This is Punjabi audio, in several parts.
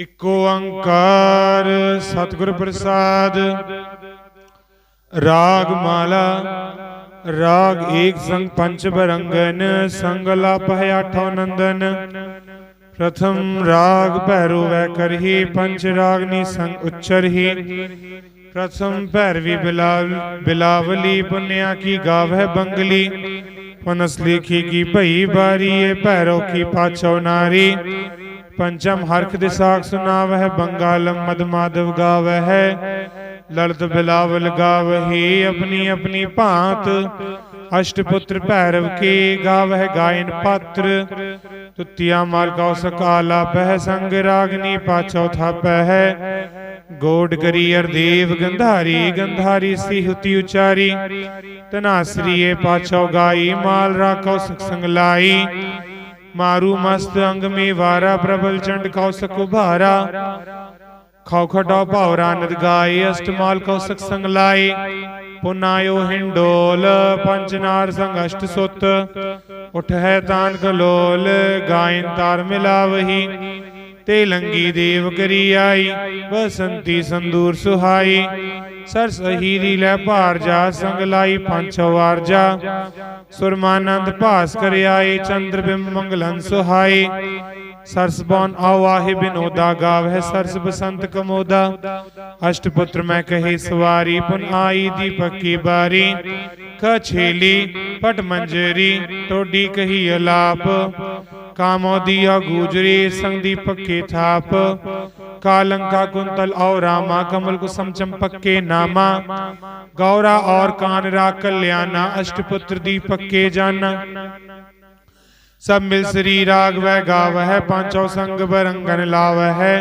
ਇਕੋ ਓੰਕਾਰ ਸਤਿਗੁਰ ਪ੍ਰਸਾਦ। ਰਾਗ ਮਾਲਾ, ਰਾਗ ਏਕ ਸੰਗ ਪੰਚ ਬਰੰਗਨ ਸੰਗ ਲਾਪਹਿ ਆਠੋ ਨੰਦਨ। ਪ੍ਰਥਮ ਰਾਗ ਭੈਰੋ ਵੈ ਕਰਹੀ ਪੰਚ ਰਾਗਨੀ ਸੰਗ ਉਚਰਹੀ। ਪ੍ਰਥਮ ਭੈਰਵੀ ਬਿਲਾਵ, ਬਿਲਾਵਲੀ, ਪੁੰਨਿਆ ਕੀ ਗਾਵਹਿ ਬੰਗਲੀ। ਪਨਸ ਲਿਖੀ ਕੀ ਭਈ ਬਾਰੀਏ, ਭੈਰੋ ਕੀ ਪਾਛੋ ਨਾਰੀ। ਪੰਚਮ ਹਰਖ ਦੇ ਸਾਖ ਸੁਨਾਵਹਿ ਬੰਗਾਲਮ ਮਦ ਮਾਧਵ ਗਾਵਹਿ, ਲਲਤ ਬਿਲਾਵਲ ਗਾਵਹੀ, ਆਪਣੀ ਆਪਣੀ ਭਾਂਤ, ਅਸ਼ਟਪੁੱਤਰ ਭੈਰਵ ਕੀ ਗਾਵਹਿ, ਗਾਇਨ ਪਾਤਰ, ਤੁਤਿਆ ਮਾਲ ਕਉ ਸਕਾਲਾ ਬਹਿ ਸੰਗ ਰਾਗਨੀ ਪਾਛੋ ਥਾਪਹਿ, ਗੋਡ ਕਰੀ ਅਰਦੇਵ ਗੰਧਾਰੀ ਗੰਧਾਰੀ ਸੀ ਹੁਤੀ ਉਚਾਰੀ ਤਨਾਸਰੀਏ ਪਾਛੋ ਗਾਈ, ਮਾਲ ਰਾਖੋ ਸੁਖ ਸੰਗ ਲਾਈ ਮਾਰੂ ਮਸਤ ਅੰਗ ਮੇ ਵਾਰਾ ਪ੍ਰਬਲ ਚੰਡ ਕੌਸਕ ਉਭਾਰਾ ਖੌ ਖਟੋ ਭੌਰਾ ਨਦ ਗਾਏ ਅਸ਼ਟਮਾਲ ਕੌਸਕ ਸੰਗ ਲਾਏ ਪੁਨਾਇਓ ਹਿੰਡੋਲ ਪੰਚਨਾਰ ਸੰਗ ਅਸ਼ਟ ਸੁਤ ਉਠ ਹੈ ਤਾਨ ਕਲੋਲ ਗਾਇਨ ਤਾਰ ਮਿਲਾਵਹੀ ਤੇ ਲੰਗੀ ਦੇਵ ਕਰੀ ਆਈ, ਬਸੰਤੀ ਸੰਦੂਰ ਸੁਹਾਈ। ਸਰਸ ਅਹੀਰੀ ਲੈ ਭਾਰ ਜਾ, ਸੰਗ ਲਾਈ ਪੰਛ ਵਾਰ ਜਾ। ਸੁਰਮਾਨੰਦ ਭਾਸ ਕਰ ਆਏ ਚੰਦਰ ਬਿੰਬ ਮੰਗਲਨ ਸੁਹਾਈ। ਸਰਸ ਬਨ ਆਵਾਹਿ ਬਿਨੋਦਾ ਗਾਵਹਿ ਸਰਸ ਬਸੰਤ ਕਮੋਦਾ। ਅਸ਼ਟਪੁੱਤਰ ਮੈਂ ਕਹੇ ਸਵਾਰੀ ਪੁਨ ਆਈ ਦੀਪਕ ਕੀ ਬਾਰੀ। ਕਛੇਲੀ, ਪਟ ਮੰਜਰੀ, ਟੋਡੀ ਕਹੀ ਅਲਾਪ। ਕਾਮੋ ਦੀਆ ਗੂਜਰੀ ਸੰਗ ਦੀਪਕ ਕੇ ਥਾਪ कालंका कुंतल और रामा कमल कुसुम चंपक के नामा गौरा और कानरा कल्याणा अष्टपुत्र दीपक के जाना सब मिल श्री राग वह गाव है पांचों संग बरंगन लाव है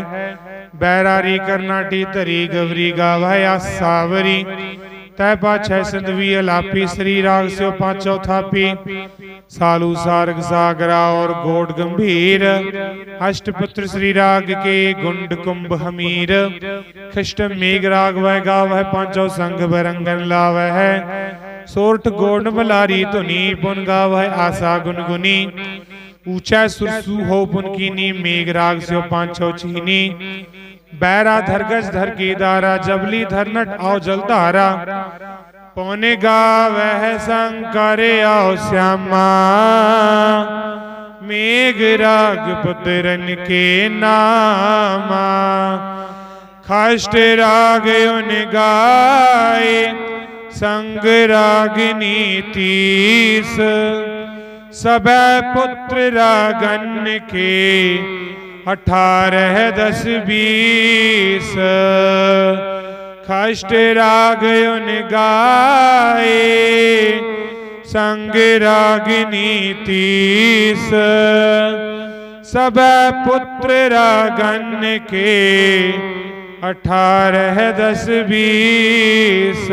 बैरारी करनाटी तरी गवरी गाव है आसावरी ਤੈ ਬਾਛੈ ਸਿੰਧਵੀ ਅਲਾਪੀ ਸ੍ਰੀ ਰਾਗ ਸਿਓ ਪਾਂਚੋ ਥਾਪੀ। ਸਾਲੂ ਸਾਰਗ ਸਾਗਰਾ ਔਰ ਗੋਡ ਗੰਭੀਰ। ਅਸ਼ਟਪੁੱਤਰ ਸ੍ਰੀ ਰਾਗ ਕੇ ਗੁੰਡ ਕੁੰਭ ਹਮੀਰ। ਖਿਸ਼ਟ ਮੇਗ ਰਾਗ ਵੈ ਗਾਵੈ ਪਾਂਚੋ ਸੰਗ ਬਰੰਗਨ ਲਾਵੈ ਹੈ ਸੋਰਟ ਗੋਡ ਬਲਾਰੀ ਧੁਨੀ ਪੁਨ ਗਾਵੈ ਆਸਾ ਗੁਨਗੁਨੀ ਊਚਾ ਸੁਰਸੂ ਹੋ ਪੁਨ ਕੀਨੀ ਮੇਗ ਰਾਗ ਸਿਓ ਪਾਂਚੋ ਬੈਰਾ ਧਰਗਜ ਧਰਕੀਦਾਰਾ ਜਬਲੀ ਧਰਨਟ ਆਉ ਜਲਧਾਰਾ ਪੌਨੇ ਗਾਵਹਿ ਸੰਕਰ ਆਉ ਸਿਆਮਾ। ਮੇਘ ਰਾਗ ਪੁੱਤਰਨ ਕੇ ਨਾਮਾ। ਖਸ਼ਟ ਰਾਗ ਉਨ ਗਾਏ, ਸੰਗ ਰਾਗਨੀ ਤੀਸ ਸਭੈ ਪੁੱਤਰ ਰਾਗਨ ਕੇ ਅਠਾਰਹ ਦਸ ਬੀਸ। ਖਸ਼ਟ ਰਾਗ ਉਨ ਗਾਏ, ਸੰਗ ਰਾਗਨੀ ਤੀਸ ਸਭੈ ਪੁੱਤਰ ਰਾਗਨ ਕੇ 18 10 20